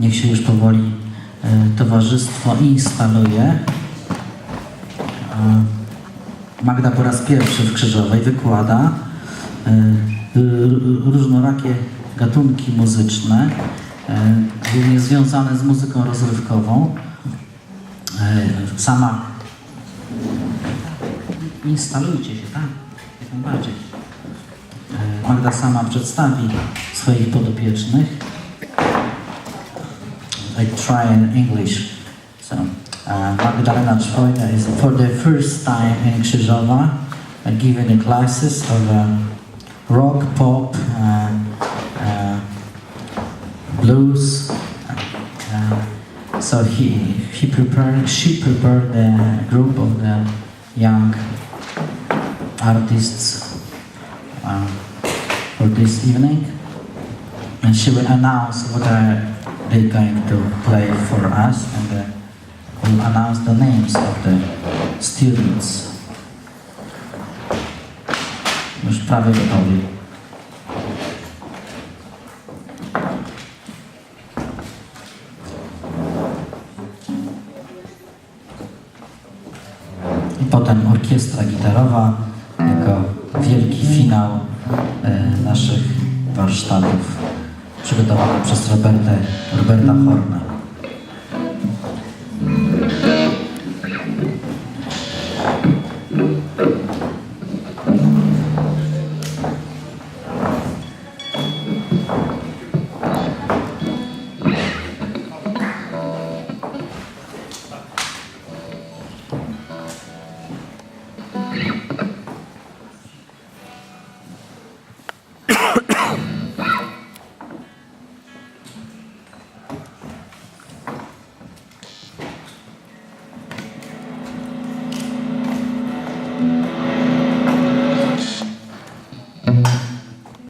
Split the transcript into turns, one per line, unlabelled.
niech się już powoli e, towarzystwo instaluje. Magda po raz pierwszy w Krzyżowej wykłada e, różnorakie gatunki muzyczne, e, głównie związane z muzyką rozrywkową. Sama instalujcie się, tak? Jak najbardziej. Magda sama przedstawi swoich podopiecznych. I try in English. So, uh, Magdalena is for the first time in Krzyżowa uh, giving the classes of um, rock, pop, uh, uh, blues. Uh, so he he prepared, she prepared the group of the young artists um, for this evening, and she will announce what are they going to play for us, and uh, will announce the names of the students. Już prawie gotowi. I potem orkiestra gitarowa jako wielki finał e, naszych warsztatów przygotowany przez Robertę, Roberta Horna.